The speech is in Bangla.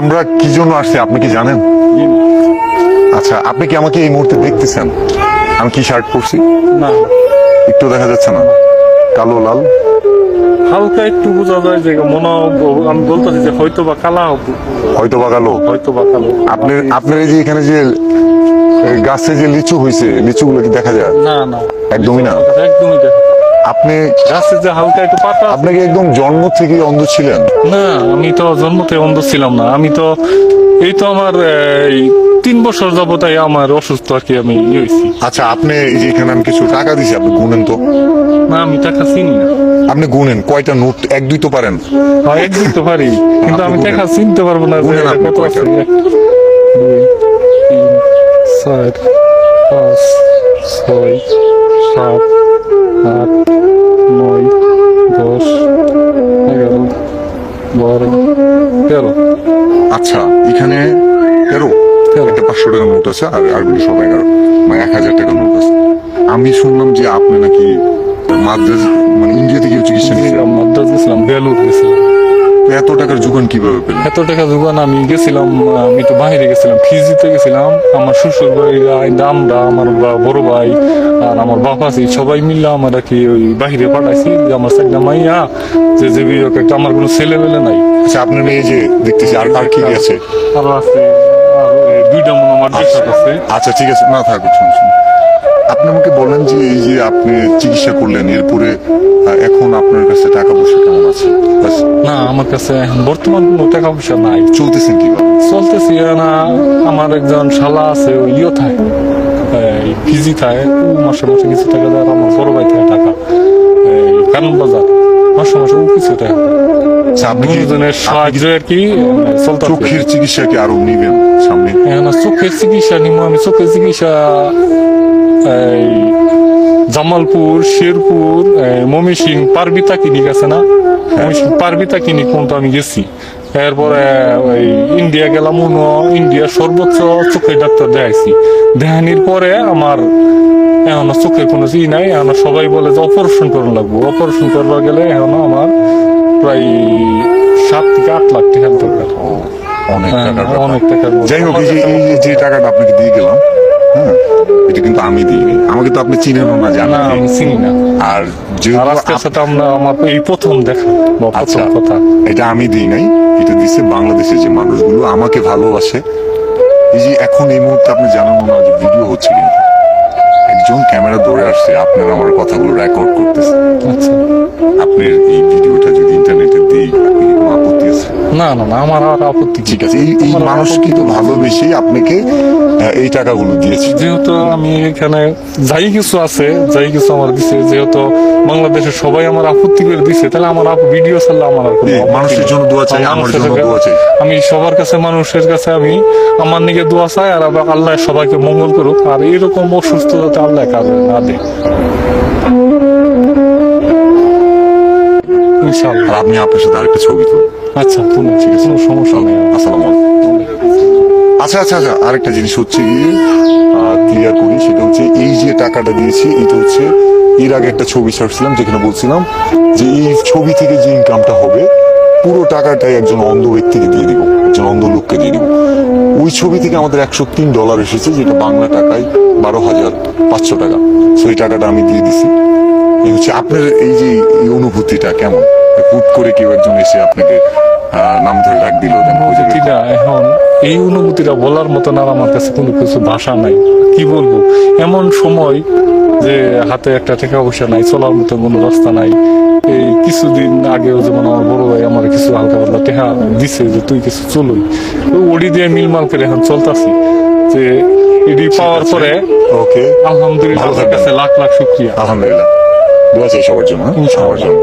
আমরা কি জন্য আসছি আপনি কি জানেন? আচ্ছা আপনি কি আমাকে এই মুহূর্তে দেখতেছেন? আমি কি শার্ট পরছি? না। একটু দেখা যাচ্ছে না। কালো লাল? হালকা একটু বোঝা যায় যে মনে আমি বলতেছি যে হয়তো বা কালা হবে হয়তো বা কালো? হয়তো বা কালো। আপনি আপনার এই যে এখানে যে এই গাছে যে লিচু হয়েছে লিচুগুলো কি দেখা যায়? না না। একদমই না। একদমই দেখো আপনি গাছে যে হালকা একটু পাতা। আপনি কি একদম জন্ম থেকে অন্ধ ছিলেন? না আমি তো জন্মতে অন্ধ ছিলাম না। আমি তো এই তো আমার এই তিন বছর যাবতাই আমার অসুস্থ আর কি আমি ইয়ে হয়েছি। আচ্ছা আপনি এখানে আমি কিছু টাকা দিছি আপনি গুনেন তো? না আমি টাকা চিনি না। আপনি গুনেন কয়টা নোট? এক দুই তো পারেন। হয় একদিন তো পারি। কিন্তু আমি টাকা চিনতে পারব না গুনেন আপনি কত কয়টা? এক, দুই চার পাঁচ ছয় সাত আট তেরো। আচ্ছা এখানে তেরো? তেরো। একটা পাঁচশো টাকা নোট আছে আর আরগুলো সব এগারো। মানে এক হাজার টাকা নোট আছে। আমি শুনলাম যে আপনি নাকি মাদ্রাজ মানে ইন্ডিয়া থেকে চিকিৎসা নিয়েছিলাম মাদ্রাজ গেছিলাম বেলুর গেছিলাম। এত টাকার যোগান কীভাবে পেলেন? এত টাকা যোগান আমি গেছিলাম আমি তো বাইরে গেছিলাম ফিজিতে গেছিলাম। আমার শ্বশুর ভাই দামরা আমার বড় ভাই আর আমার বাপ আছে সবাই মিললে আমার কি ওই বাহিরে পাঠাইছি যে আমার সাইডটা মাইয়া যে যে একটা আমার কোনো ছেলে মেলে নাই। আচ্ছা আপনার মেয়ে যে দেখতেছি আর আর কি আছে? আরও আছে দুইটা মনে হয় মাদ্রাসা আছে। আচ্ছা ঠিক আছে না থাকুক নেই। আপনি আমাকে বলেন যে এই যে আপনি চিকিৎসা করলেন এরপরে এখন আপনার কাছে টাকা পয়সা কেমন আছে? না আমার কাছে বর্তমান কোনো টাকা পয়সা নাই। চলতেছে কি চলতেছি না আমার একজন শালা আছে ওই ইয়ে থাকে ফিজি থাকে মাসে মাসে কিছু টাকা দেয় আমার বড় ভাই থাকে টাকা কানন কারণ বাজার। মাসে মাসে ও কিছু আচ্ছা, আপনি সাহায্য কি চোখের চিকিৎসা কি আরও নিবেন সামনে? এখন চোখের চিকিৎসা নিব আমি। চোখের চিকিৎসা এই জামালপুর শেরপুর মমি সিং পারবিতা ক্লিনিক আছে না? মমি সিং পারবিতা ক্লিনিক কোনটা আমি গেছি। এরপরে ওই ইন্ডিয়া গেলাম ইন্ডিয়া সর্বোচ্চ চোখের ডাক্তার দেখাইছি। দেখানির পরে আমার এখন চোখে কোনো ই নাই এখন সবাই বলে যে অপারেশন করুন লাগবো। অপারেশন করবার গেলে এখন আমার প্রায় সাত থেকে আট লাখ টাকার দরকার। অনেক হ্যাঁ, ব্যাপার। অনেক ব্যাপার। যাই হোক এই যে টাকাটা আপনাকে দিয়ে গেলাম হ্যাঁ এটা কিন্তু আমি দিইনি। আমাকে তো আপনি চিনেনও না জানেন আমি চিনি না। আর যেহেতু আজকের সাথে আমরা আমার এই প্রথম দেখা বা আচ্ছা প্রথম কথা। এটা আমি দিই নাই এটা দিছে বাংলাদেশের যে মানুষগুলো আমাকে ভালোবাসে। এই যে এখন এই মুহূর্তে আপনি জানানো না যে ভিডিও হচ্ছে কিন্তু। একজন ক্যামেরা ধরে আসছে আপনার আমার কথাগুলো রেকর্ড করতেছে আচ্ছা। না না না আমার আর আপত্তি ঠিক আছে। এই এই মানুষ কিন্তু ভালোবেসেই আপনাকে এই টাকাগুলো দিয়েছে। যেহেতু আমি এখানে যাই কিছু আছে যাই কিছু আমার দিছে যেহেতু বাংলাদেশের সবাই আমার আপত্তি করে দিছে তাহলে আমার ভিডিও ছাড়লে আমার আর মানুষের জন্য দোয়া চাই, আমার জন্য দোয়া চাই। আমি সবার কাছে মানুষের কাছে আমি আমার নিকে দোয়া চাই আর আল্লাহ সবাইকে মঙ্গল করুক আর এরকম অসুস্থ যাতে আল্লাহ কাজে না দেয়। ইনশাআল্লাহ। আপনি আপনার সাথে আরেকটা ছবি তুলুন। আচ্ছা ঠিক আছে, কোনো সমস্যা নেই। আসসালামু আলাইকুম। আচ্ছা আচ্ছা আচ্ছা আরেকটা জিনিস হচ্ছে গিয়ে ক্লিয়ার করি, সেটা হচ্ছে এই যে টাকাটা দিয়েছি, এটা হচ্ছে এর আগে একটা ছবি ছাড়ছিলাম, যেখানে বলছিলাম যে এই ছবি থেকে যে ইনকামটা হবে, পুরো টাকাটাই একজন অন্ধ ব্যক্তিকে দিয়ে দিব, একজন অন্ধ লোককে দিয়ে দিব। ওই ছবি থেকে আমাদের একশো তিন ডলার এসেছে, যেটা বাংলা টাকায় বারো হাজার পাঁচশো টাকা। সেই টাকাটা আমি দিয়ে দিছি। এই হচ্ছে আপনার এই যে এই অনুভূতিটা কেমন? হুট করে কেউ একজন এসে আপনাকে নাম ধরে ডাক দিল অনুভূতিটা এখন এই অনুভূতিটা বলার মতন আর আমার কাছে কোনো কিছু ভাষা নাই। কি বলব? এমন সময় যে হাতে একটা টাকা পয়সা নাই চলার মতো কোনো রাস্তা নাই। এই কিছুদিন আগেও যেমন আমার বড় ভাই আমার কিছু হালকা পাতলা টেকা দিছে যে তুই কিছু চলুই। ওডি দিয়ে মিলমাল করে এখন চলতাছি। যে এডি পাওয়ার পরে ওকে। আলহামদুলিল্লাহ। কাছে লাখ লাখ শুক্রিয়া। আলহামদুলিল্লাহ। দোয়া চাই সবার জন্য? সবার জন্য.